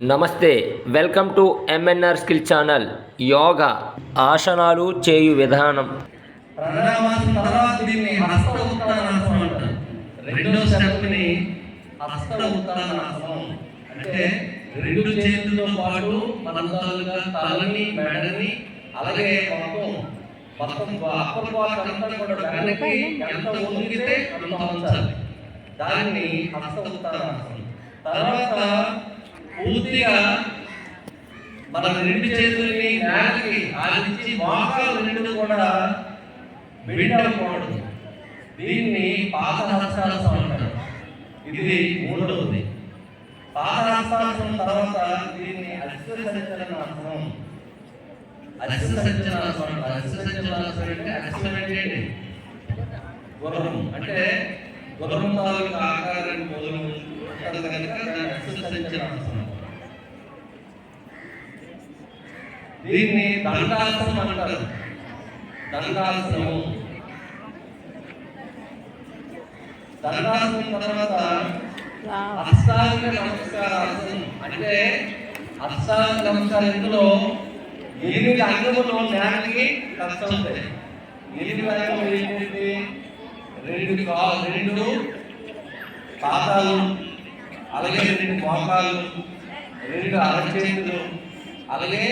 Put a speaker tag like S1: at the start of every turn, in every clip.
S1: నమస్తే welcome to MNR skill channel yoga ఆసనాలు చేయు విధానం.
S2: ప్రణామాసం తర్వాత దీన్ని హస్త ఉత్తానాసనం అంటారు. రెండో స్టెప్ని హస్త ఉత్తానాసనం. అంటే రెండు చేతులతో పాటు మన తాలూకా తలని మెడని అలాగే మొత్తం మొత్తం అప్పర్ పార్ట్ అంతా కూడా వెనక్కి ఎంత వంగితే అంత ఉంచాలి దాన్ని హస్త ఉత్తానాసనం. తర్వాత పూర్తిగా మన రెండు చేతుల్ని నేలకి ఆడించి మోకాలు రెండు కూడా విండకూడదు దీన్ని పాదహస్తాసం అంటారు. ఇది మూడవది పాదహస్తాసం తర్వాత దీన్ని అశ్వసంచలనాసనం అశ్వసంచలనాసనం అశ్వ అశ్వసంచలనాసనం అంటే. అశ్వం అంటే ఏంటి? గుర్రం. అంటే గుర్రం తాలూకా ఆకారాన్ని మొదలు ఉంటుంది కనుక అశ్వ సంచలనాసనం దీన్ని దండాసనం అంటారు. దండాసనము. దండాసనం తర్వాత అష్టాంగ నమస్కారాసనం అంటే అష్టాంగ నమస్కారం ఇందులో ఎనిమిది అంగములు నేలకి టచ్ ఎనిమిది అంగములు ఏంటి రెండు కా రెండు పాదాలు అలాగే రెండు మోకాలు రెండు అరచేతులు అలాగే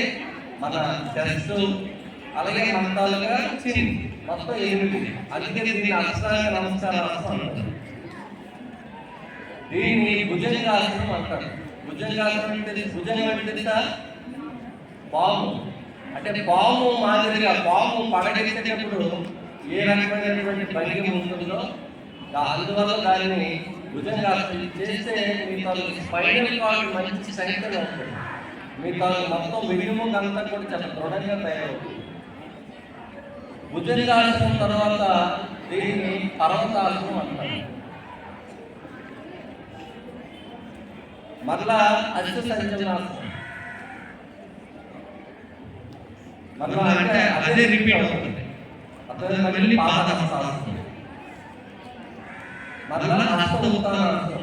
S2: మన చెస్ట్ అలాగే మన తాలూకా చిన్ మొత్తం ఎనిమిది అందుకే దీన్ని అష్టాంగ నమస్కారాసనం అంటారు. దీన్ని భుజంగాసనం అంటారు. భుజంగాసనం అంటే భుజంగం అంటే పాము. అంటే పాము మాదిరిగా పాము పడగెత్తేటప్పుడు ఏ రకమైనటువంటి భంగిమ ఉంటుందో అందువల్ల దానిని భుజంగాసనం చేస్తే మీ తాలూకు స్పైనల్ కార్డ్ మంచి సంఖ్యలో ఉంటుంది. మీ తాలూకు మొత్తం వెన్నుముక అంతా కూడా చాలా దృఢంగా తయారవుతుంది. భుజంగాసనం తర్వాత దీన్ని పర్వతాసనం అంటారు. మరలా అశ్వ సంచలనాసనం మరలా అంటే అదే రిపీట్ అవుతుంది. అదే మళ్ళీ పాదహస్తాసనం మరలా హస్త ఉత్తానాసనం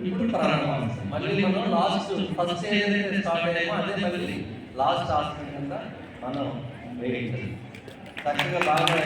S2: ఇప్పుడు ప్రారంభాసనం మళ్ళీ మనం లాస్ట్ ఫస్ట్ ఏదైతే స్టార్ట్ అయ్యామో అదే మళ్ళీ లాస్ట్ ఆసనం కింద మనం వేయించాలి చక్కగా బాగా